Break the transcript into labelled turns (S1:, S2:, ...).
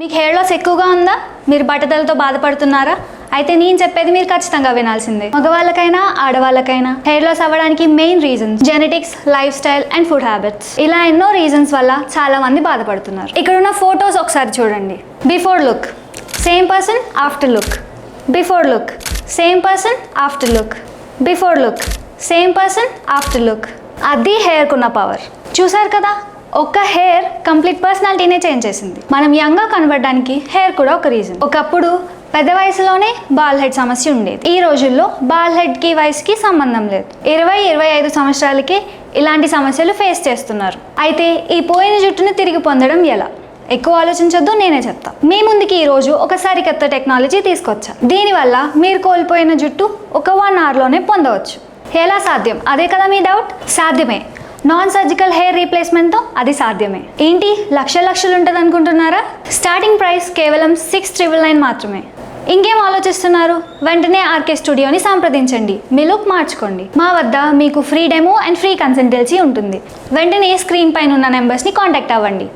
S1: మీకు hair loss ఎక్కువగా ఉందా? మీరు బట్టతలతో బాధపడుతున్నారా? అయితే నేను చెప్పేది మీరు ఖచ్చితంగా వినాల్సిందే. మగవాళ్ళకైనా ఆడవాళ్ళకైనా హెయిర్ లాస్ అవ్వడానికి main reasons genetics lifestyle and food habits ఇలా ఎన్నో రీజన్స్ వల్ల చాలా మంది బాధపడుతున్నారు. ఇక్కడ ఉన్న ఫొటోస్ ఒకసారి చూడండి. Before look same person after look before look same person after look before look same person after look అది హెయిర్కున్న పవర్ చూసారు కదా? ఒక్క హెయిర్ కంప్లీట్ పర్సనాలిటీనే చేంజ్ చేసింది. మనం యంగ్గా కనబడడానికి హెయిర్ కూడా ఒక రీజన్. ఒకప్పుడు పెద్ద వయసులోనే బాల్ హెడ్ సమస్య ఉండేది. ఈ రోజుల్లో బాల్ హెడ్కి వయసుకి సంబంధం లేదు. ఇరవై ఇరవై ఐదు సంవత్సరాలకే ఇలాంటి సమస్యలు ఫేస్ చేస్తున్నారు. అయితే ఈ పోయిన జుట్టును తిరిగి పొందడం ఎలా? ఎక్కువ ఆలోచించొద్దు నేనే చెప్తా. మీ ముందుకి ఈ రోజు ఒక సరికొత్త టెక్నాలజీ తీసుకొచ్చా? దీనివల్ల మీరు కోల్పోయిన జుట్టు ఒక వన్ అవర్లోనే పొందవచ్చు. ఎలా సాధ్యం? అదే కదా మీ డౌట్? సాధ్యమే. నాన్ సర్జికల్ హెయిర్ రీప్లేస్మెంట్తో అది సాధ్యమే. ఏంటి? లక్ష లక్షలు ఉంటుంది అనుకుంటున్నారా? స్టార్టింగ్ ప్రైస్ కేవలం సిక్స్ ట్రిపుల్ నైన్ మాత్రమే. ఇంకేం ఆలోచిస్తున్నారు? వెంటనే ఆర్కే స్టూడియోని సంప్రదించండి. మీ లుక్ మార్చుకోండి. మా వద్ద మీకు free demo and free consultancy ఉంటుంది. వెంటనే స్క్రీన్ పైన ఉన్న నెంబర్స్ని కాంటాక్ట్ అవ్వండి.